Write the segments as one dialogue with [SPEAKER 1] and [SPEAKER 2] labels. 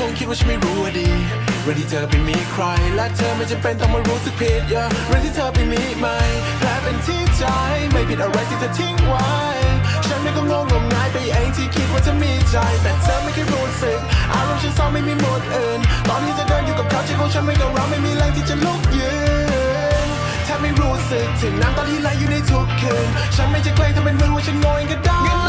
[SPEAKER 1] คงคิดว่าฉันไม่รู้ว่าดีเรื่องที่เธอไปมีใคร และเธอไม่จำเป็นต้องมารู้สึกผิดอย่าเรื่องที่เธอไปมีใหม่แผลเป็นที่ใจไม่ผิดอะไรที่เธอทิ้งไว้ ฉันไม่ก็งงงมงายไปเองที่คิดว่าจะมีใจ แต่เธอไม่เคยรู้สึกอารมณ์ฉันเศร้าไม่มีหมดอื่น ตอนนี้เธอเดินอยู่กับเขาใจของฉันไม่กับเราไม่มีแรงที่จะลุกยืนแทบไม่รู้สึกถึงน้ำตาที่ไหลอยู่ในทุกคืนฉันไม่จะแกล้งทำเป็นเหมือนว่าฉันโง่เองก็ได้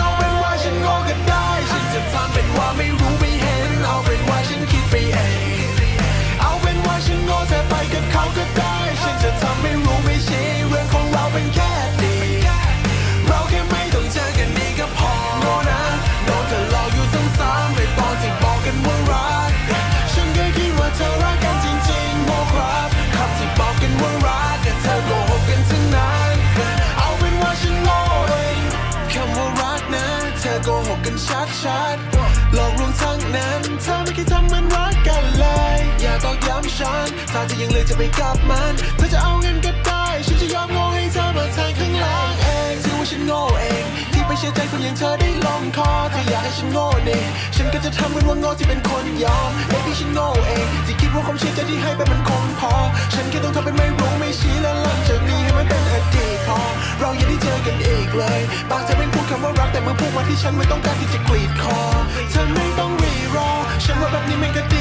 [SPEAKER 1] อโกหกกันชัดๆหลอกลวงทั้งนั้น เธอไม่เคยทำเหมันรักกันเลย อย่าตอกย้ำฉัน ถ้าเธอยังเลือกจะไปกับมัน เธอจะเอาเงินก็ได้ ฉันจะยอมโง่ให้เธอมาแทนข้างหล่างเองถือว่าฉันโง่เอง ที่ไปเชื่อใจคนอย่างเธอได้ลงคอเธออยากให้ฉันโง่เองฉันก็จะทำเป็นว่าโง่ที่เป็นคนยอม Baby ฉันโง่เองที่คิดว่าความเชื่อใจที่ให้ไปมันคงพอ ฉันแค่ต้องทำเป็น อย่าได้เจอกันอีกเลย บางจะไม่พูดคำว่ารักแต่เมื่อพูดวันที่ฉันไม่ต้องการที่จะกรีดคอเธอไม่ต้องรีรอ ฉันว่าแบบนี้ไม่นก็ดี